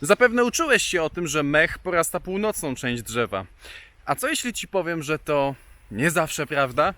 Zapewne uczyłeś się o tym, że mech porasta północną część drzewa. A co jeśli ci powiem, że to nie zawsze prawda?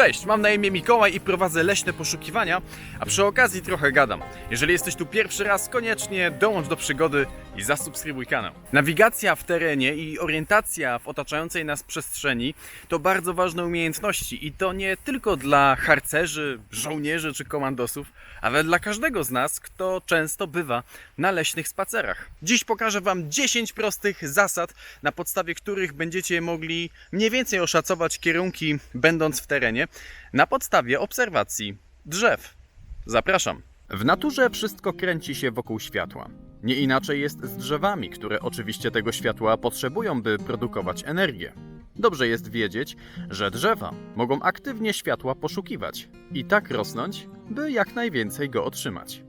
Cześć, mam na imię Mikołaj i prowadzę leśne poszukiwania, a przy okazji trochę gadam. Jeżeli jesteś tu pierwszy raz, koniecznie dołącz do przygody i zasubskrybuj kanał. Nawigacja w terenie i orientacja w otaczającej nas przestrzeni to bardzo ważne umiejętności i to nie tylko dla harcerzy, żołnierzy czy komandosów, ale dla każdego z nas, kto często bywa na leśnych spacerach. Dziś pokażę Wam 10 prostych zasad, na podstawie których będziecie mogli mniej więcej oszacować kierunki będąc w terenie na podstawie obserwacji drzew. Zapraszam. W naturze wszystko kręci się wokół światła. Nie inaczej jest z drzewami, które oczywiście tego światła potrzebują, by produkować energię. Dobrze jest wiedzieć, że drzewa mogą aktywnie światła poszukiwać i tak rosnąć, by jak najwięcej go otrzymać.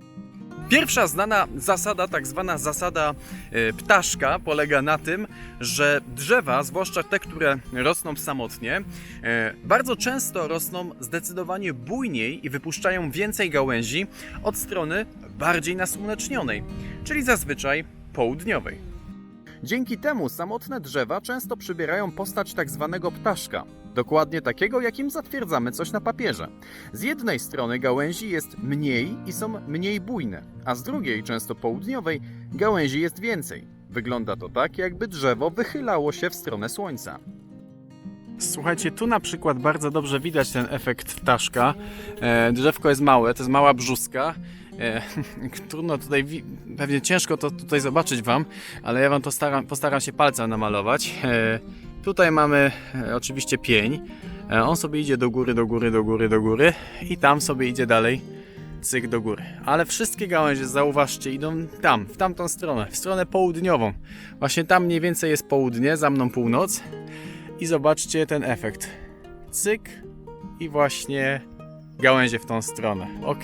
Pierwsza znana zasada, tak zwana zasada e, ptaszka, polega na tym, że drzewa, zwłaszcza te, które rosną samotnie, e, bardzo często rosną zdecydowanie bujniej i wypuszczają więcej gałęzi od strony bardziej nasłonecznionej, czyli zazwyczaj południowej. Dzięki temu samotne drzewa często przybierają postać tak zwanego ptaszka. Dokładnie takiego, jakim zatwierdzamy coś na papierze. Z jednej strony gałęzi jest mniej i są mniej bujne, a z drugiej, często południowej, gałęzi jest więcej. Wygląda to tak, jakby drzewo wychylało się w stronę słońca. Słuchajcie, tu na przykład bardzo dobrze widać ten efekt ptaszka. E, drzewko jest małe, to jest mała brzuska. E, trudno tutaj, pewnie ciężko to tutaj zobaczyć Wam, ale ja Wam to staram, postaram się palcem namalować. Tutaj mamy e, oczywiście pień. E, on sobie idzie do góry, do góry, do góry, do góry i tam sobie idzie dalej cyk do góry. Ale wszystkie gałęzie, zauważcie, idą tam, w tamtą stronę, w stronę południową. Właśnie tam mniej więcej jest południe, za mną północ. I zobaczcie ten efekt. Cyk i właśnie gałęzie w tą stronę. Ok,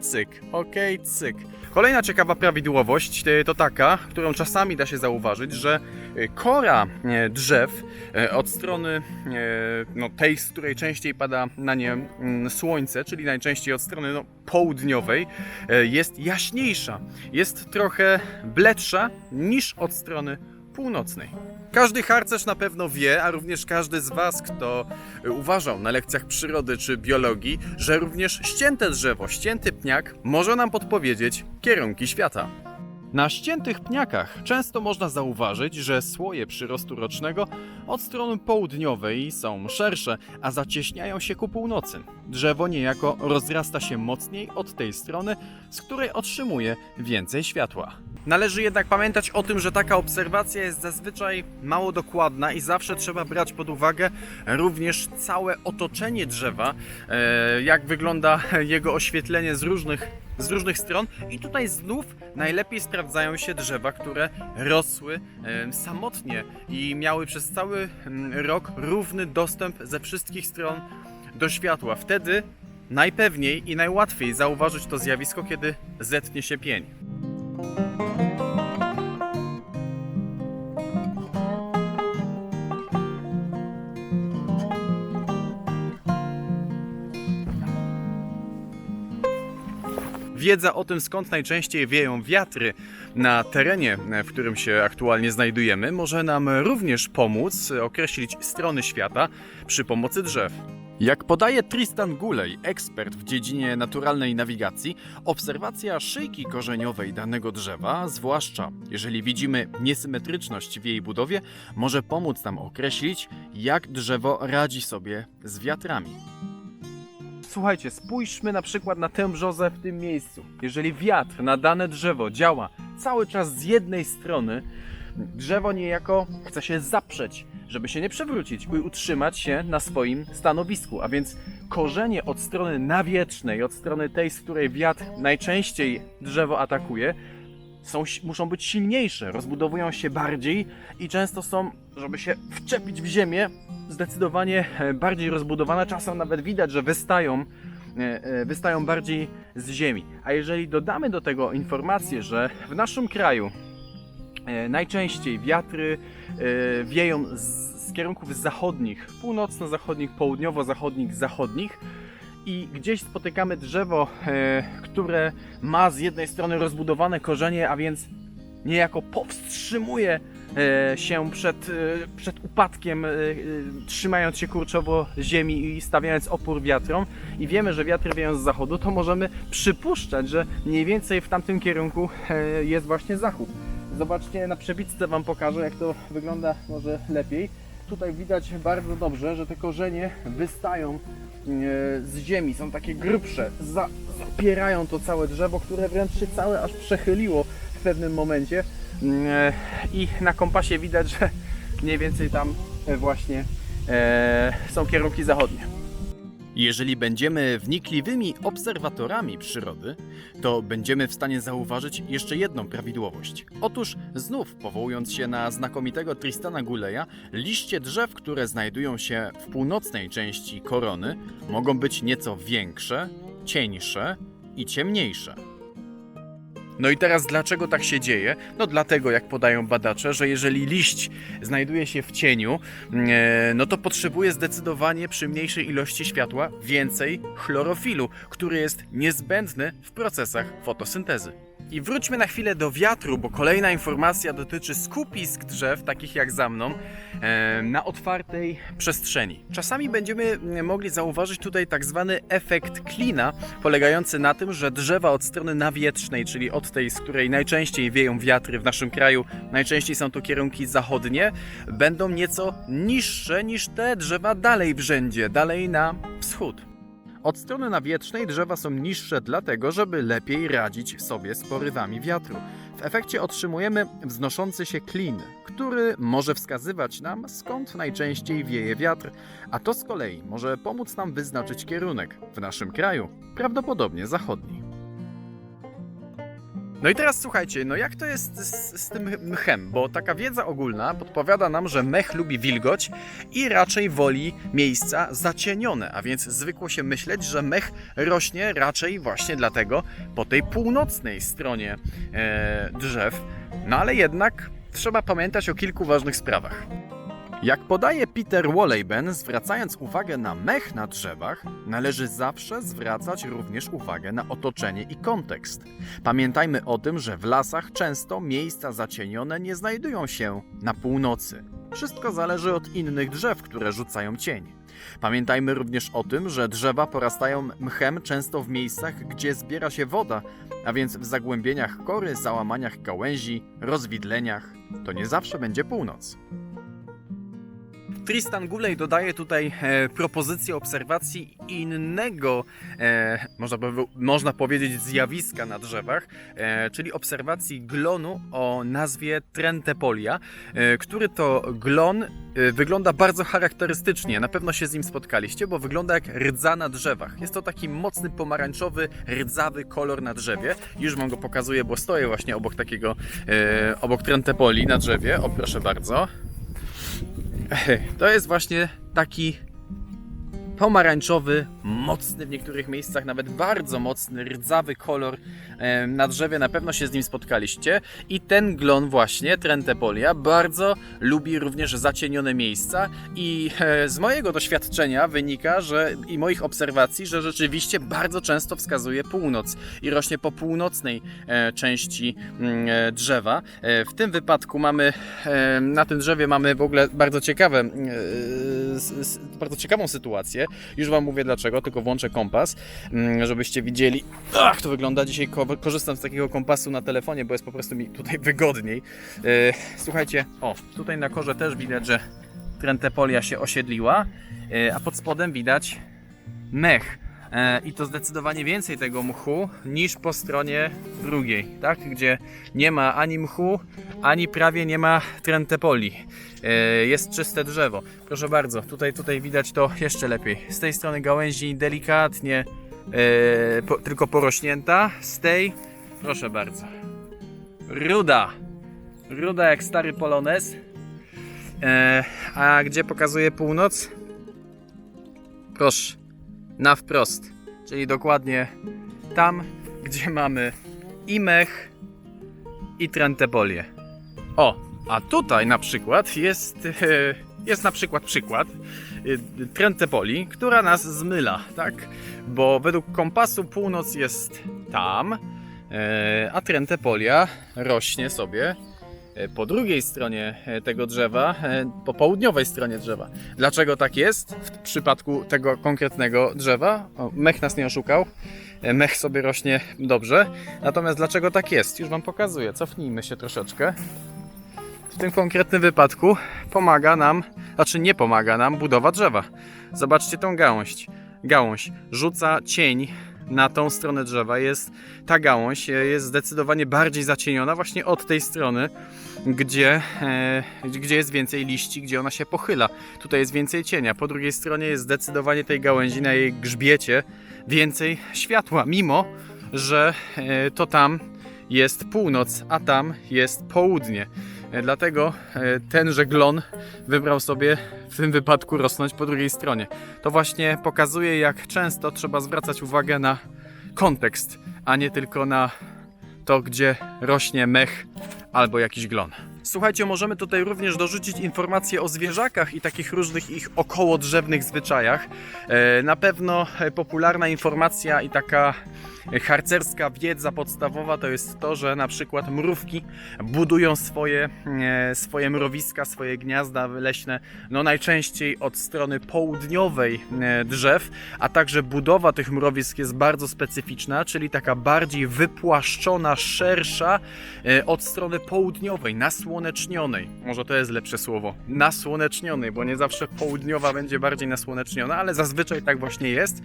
cyk, ok, cyk. Kolejna ciekawa prawidłowość e, to taka, którą czasami da się zauważyć, że kora e, drzew e, od strony e, no, tej, z której częściej pada na nie mm, słońce, czyli najczęściej od strony no, południowej, jest jaśniejsza, jest trochę bledsza niż od strony północnej. Każdy harcerz na pewno wie, a również każdy z Was, kto uważał na lekcjach przyrody czy biologii, że również ścięte drzewo, ścięty pniak może nam podpowiedzieć kierunki świata. Na ściętych pniakach często można zauważyć, że słoje przyrostu rocznego od strony południowej są szersze, a zacieśniają się ku północy. Drzewo niejako rozrasta się mocniej od tej strony, z której otrzymuje więcej światła. Należy jednak pamiętać o tym, że taka obserwacja jest zazwyczaj mało dokładna i zawsze trzeba brać pod uwagę również całe otoczenie drzewa, e, jak wygląda jego oświetlenie z różnych, z różnych stron. I tutaj znów najlepiej sprawdzają się drzewa, które rosły e, samotnie i miały przez cały mm, rok równy dostęp ze wszystkich stron do światła. Wtedy najpewniej i najłatwiej zauważyć to zjawisko, kiedy zetnie się pień. Wiedza o tym, skąd najczęściej wieją wiatry na terenie, w którym się aktualnie znajdujemy, może nam również pomóc określić strony świata przy pomocy drzew. Jak podaje Tristan Gulej, ekspert w dziedzinie naturalnej nawigacji, obserwacja szyjki korzeniowej danego drzewa, zwłaszcza jeżeli widzimy niesymetryczność w jej budowie, może pomóc nam określić, jak drzewo radzi sobie z wiatrami. Słuchajcie, spójrzmy na przykład na tę brzozę w tym miejscu. Jeżeli wiatr na dane drzewo działa cały czas z jednej strony, drzewo niejako chce się zaprzeć, żeby się nie przewrócić i utrzymać się na swoim stanowisku. A więc korzenie od strony nawietrznej, od strony tej, z której wiatr najczęściej drzewo atakuje, są, muszą być silniejsze, rozbudowują się bardziej i często są, żeby się wczepić w ziemię, zdecydowanie e, bardziej rozbudowane. Czasem nawet widać, że wystają, e, e, wystają bardziej z ziemi. A jeżeli dodamy do tego informację, że w naszym kraju najczęściej wiatry wieją z, z kierunków zachodnich, północno-zachodnich, południowo-zachodnich, zachodnich i gdzieś spotykamy drzewo, e, które ma z jednej strony rozbudowane korzenie, a więc niejako powstrzymuje e, się przed, e, przed upadkiem, trzymając się kurczowo ziemi i stawiając opór wiatrom. I wiemy, że wiatry wieją z zachodu, to możemy przypuszczać, że mniej więcej w tamtym kierunku jest właśnie zachód. Zobaczcie, na przebitce Wam pokażę, jak to wygląda może lepiej. Tutaj widać bardzo dobrze, że te korzenie wystają z ziemi, są takie grubsze, za, zapierają to całe drzewo, które wręcz się całe aż przechyliło w pewnym momencie. E, I na kompasie widać, że mniej więcej tam e, właśnie e, są kierunki zachodnie. Jeżeli będziemy wnikliwymi obserwatorami przyrody, to będziemy w stanie zauważyć jeszcze jedną prawidłowość. Otóż znów powołując się na znakomitego Tristana Guleya, liście drzew, które znajdują się w północnej części korony, mogą być nieco większe, cieńsze i ciemniejsze. No i teraz dlaczego tak się dzieje? No dlatego, jak podają badacze, że jeżeli liść znajduje się w cieniu, e, no to potrzebuje zdecydowanie przy mniejszej ilości światła więcej chlorofilu, który jest niezbędny w procesach fotosyntezy. I wróćmy na chwilę do wiatru, bo kolejna informacja dotyczy skupisk drzew, takich jak za mną, e, na otwartej przestrzeni. Czasami będziemy mm, mogli zauważyć tutaj tak zwany efekt klina, polegający na tym, że drzewa od strony nawietrznej, czyli od tej, z której najczęściej wieją wiatry w naszym kraju, najczęściej są to kierunki zachodnie, będą nieco niższe niż te drzewa dalej w rzędzie, dalej na wschód. Od strony nawietrznej drzewa są niższe dlatego, żeby lepiej radzić sobie z porywami wiatru. W efekcie otrzymujemy wznoszący się klin, który może wskazywać nam skąd najczęściej wieje wiatr, a to z kolei może pomóc nam wyznaczyć kierunek w naszym kraju, prawdopodobnie zachodni. No i teraz słuchajcie, no jak to jest z, z tym mchem? Bo taka wiedza ogólna podpowiada nam, że mech lubi wilgoć i raczej woli miejsca zacienione, a więc zwykło się myśleć, że mech rośnie raczej właśnie dlatego po tej północnej stronie e, drzew. No ale jednak trzeba pamiętać o kilku ważnych sprawach. Jak podaje Peter Wolleben, zwracając uwagę na mech na drzewach, należy zawsze zwracać również uwagę na otoczenie i kontekst. Pamiętajmy o tym, że w lasach często miejsca zacienione nie znajdują się na północy. Wszystko zależy od innych drzew, które rzucają cień. Pamiętajmy również o tym, że drzewa porastają mchem często w miejscach, gdzie zbiera się woda, a więc w zagłębieniach kory, załamaniach gałęzi, rozwidleniach. To nie zawsze będzie północ. Tristan Gulej dodaje tutaj e, propozycję obserwacji innego, e, można, powie- można powiedzieć, zjawiska na drzewach, e, czyli obserwacji glonu o nazwie Trentepolia, e, który to glon e, wygląda bardzo charakterystycznie. Na pewno się z nim spotkaliście, bo wygląda jak rdza na drzewach. Jest to taki mocny pomarańczowy, rdzawy kolor na drzewie. Już wam go pokazuję, bo stoję właśnie obok takiego, e, obok Trentepoli na drzewie. O, proszę bardzo. To jest właśnie taki pomarańczowy, mocny w niektórych miejscach, nawet bardzo mocny, rdzawy kolor na drzewie. Na pewno się z nim spotkaliście. I ten glon właśnie, Trentepolia, bardzo lubi również zacienione miejsca i e, z mojego doświadczenia wynika, że i moich obserwacji, że rzeczywiście bardzo często wskazuje północ i rośnie po północnej e, części mm, e, drzewa. W tym wypadku mamy, na tym drzewie mamy w ogóle bardzo ciekawe, bardzo ciekawą sytuację. Już Wam mówię dlaczego, tylko włączę kompas, mm, żebyście widzieli, jak to wygląda. Dzisiaj ko- korzystam z takiego kompasu na telefonie, bo jest po prostu mi tutaj wygodniej. E, Słuchajcie, o, tutaj na korze też widać, że Trentepolia się osiedliła, e, a pod spodem widać mech. E, I to zdecydowanie więcej tego mchu niż po stronie drugiej, tak? Gdzie nie ma ani mchu, ani prawie nie ma trentepoli. E, Jest czyste drzewo. Proszę bardzo, tutaj, tutaj widać to jeszcze lepiej. Z tej strony gałęzi delikatnie e, po, tylko porośnięta, z tej, proszę bardzo, ruda. Ruda jak stary polonez. A gdzie pokazuje północ? Proszę, na wprost, czyli dokładnie tam, gdzie mamy i mech, i trentepolię. O, a tutaj na przykład jest, jest na przykład przykład e, Trentepoli, która nas zmyla, tak? Bo według kompasu północ jest tam, e, a Trentepolia rośnie sobie po drugiej stronie e, tego drzewa, e, po południowej stronie drzewa. Dlaczego tak jest w przypadku tego konkretnego drzewa? O, mech nas nie oszukał. E, Mech sobie rośnie dobrze. Natomiast dlaczego tak jest? Już Wam pokazuję. Cofnijmy się troszeczkę. W tym konkretnym wypadku pomaga nam, znaczy nie pomaga nam budowa drzewa. Zobaczcie tą gałąź. Gałąź rzuca cień na tą stronę drzewa. Jest, ta gałąź jest zdecydowanie bardziej zacieniona właśnie od tej strony, gdzie, e, gdzie jest więcej liści, gdzie ona się pochyla. Tutaj jest więcej cienia. Po drugiej stronie jest zdecydowanie tej gałęzi na jej grzbiecie więcej światła, mimo że e, to tam jest północ, a tam jest południe. E, Dlatego e, tenże glon wybrał sobie w tym wypadku rosnąć po drugiej stronie. To właśnie pokazuje, jak często trzeba zwracać uwagę na kontekst, a nie tylko na to, gdzie rośnie mech albo jakiś glon. Słuchajcie, możemy tutaj również dorzucić informacje o zwierzakach i takich różnych ich okołodrzewnych zwyczajach. E, Na pewno popularna informacja i taka harcerska wiedza podstawowa to jest to, że na przykład mrówki budują swoje, e, swoje mrowiska, swoje gniazda leśne no najczęściej od strony południowej e, drzew, a także budowa tych mrowisk jest bardzo specyficzna, czyli taka bardziej wypłaszczona, szersza e, od strony południowej, nasłonecznionej. Może to jest lepsze słowo. Nasłonecznionej, bo nie zawsze południowa będzie bardziej nasłoneczniona, ale zazwyczaj tak właśnie jest.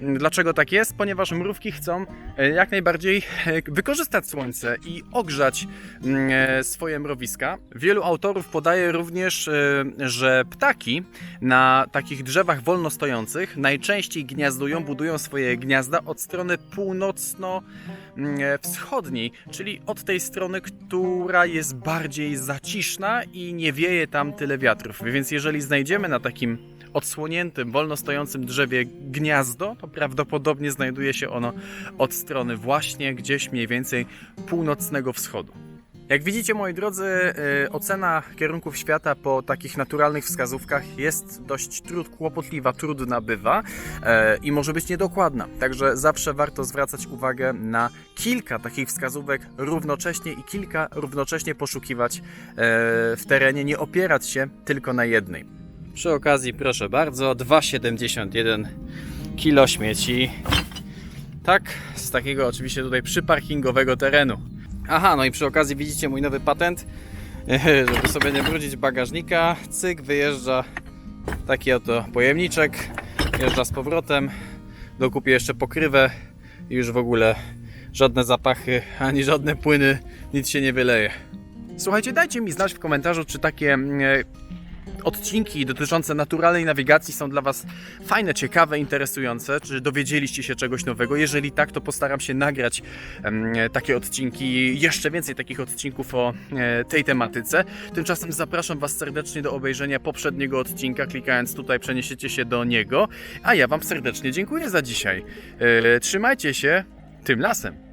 Dlaczego tak jest? Ponieważ mrówki chcą e, jak najbardziej e, wykorzystać słońce i ogrzać mm, e, swoje mrowiska. Wielu autorów podaje również, że ptaki na takich drzewach wolno stojących najczęściej gniazdują, budują swoje gniazda od strony północno-wschodniej, czyli od tej strony, która jest bardziej zaciszna i nie wieje tam tyle wiatrów. Więc jeżeli znajdziemy na takim odsłoniętym, wolno stojącym drzewie gniazdo, to prawdopodobnie znajduje się ono od strony właśnie gdzieś mniej więcej północnego wschodu. Jak widzicie, moi drodzy, y, ocena kierunków świata po takich naturalnych wskazówkach jest dość trud, kłopotliwa, trudna bywa e, i może być niedokładna. Także zawsze warto zwracać uwagę na kilka takich wskazówek równocześnie i kilka równocześnie poszukiwać e, w terenie, nie opierać się tylko na jednej. Przy okazji, proszę bardzo, 2,71 kilo śmieci. Tak, z takiego oczywiście tutaj przyparkingowego terenu. Aha, no i przy okazji widzicie mój nowy patent, żeby sobie nie brudzić bagażnika. Cyk, wyjeżdża taki oto pojemniczek, wjeżdża z powrotem, dokupię jeszcze pokrywę i już w ogóle żadne zapachy, ani żadne płyny, nic się nie wyleje. Słuchajcie, dajcie mi znać w komentarzu, czy takie mm, odcinki dotyczące naturalnej nawigacji są dla Was fajne, ciekawe, interesujące? Czy dowiedzieliście się czegoś nowego? Jeżeli tak, to postaram się nagrać takie odcinki, jeszcze więcej takich odcinków o e, tej tematyce. Tymczasem zapraszam Was serdecznie do obejrzenia poprzedniego odcinka. Klikając tutaj, przeniesiecie się do niego. A ja Wam serdecznie dziękuję za dzisiaj. E, trzymajcie się tym lasem.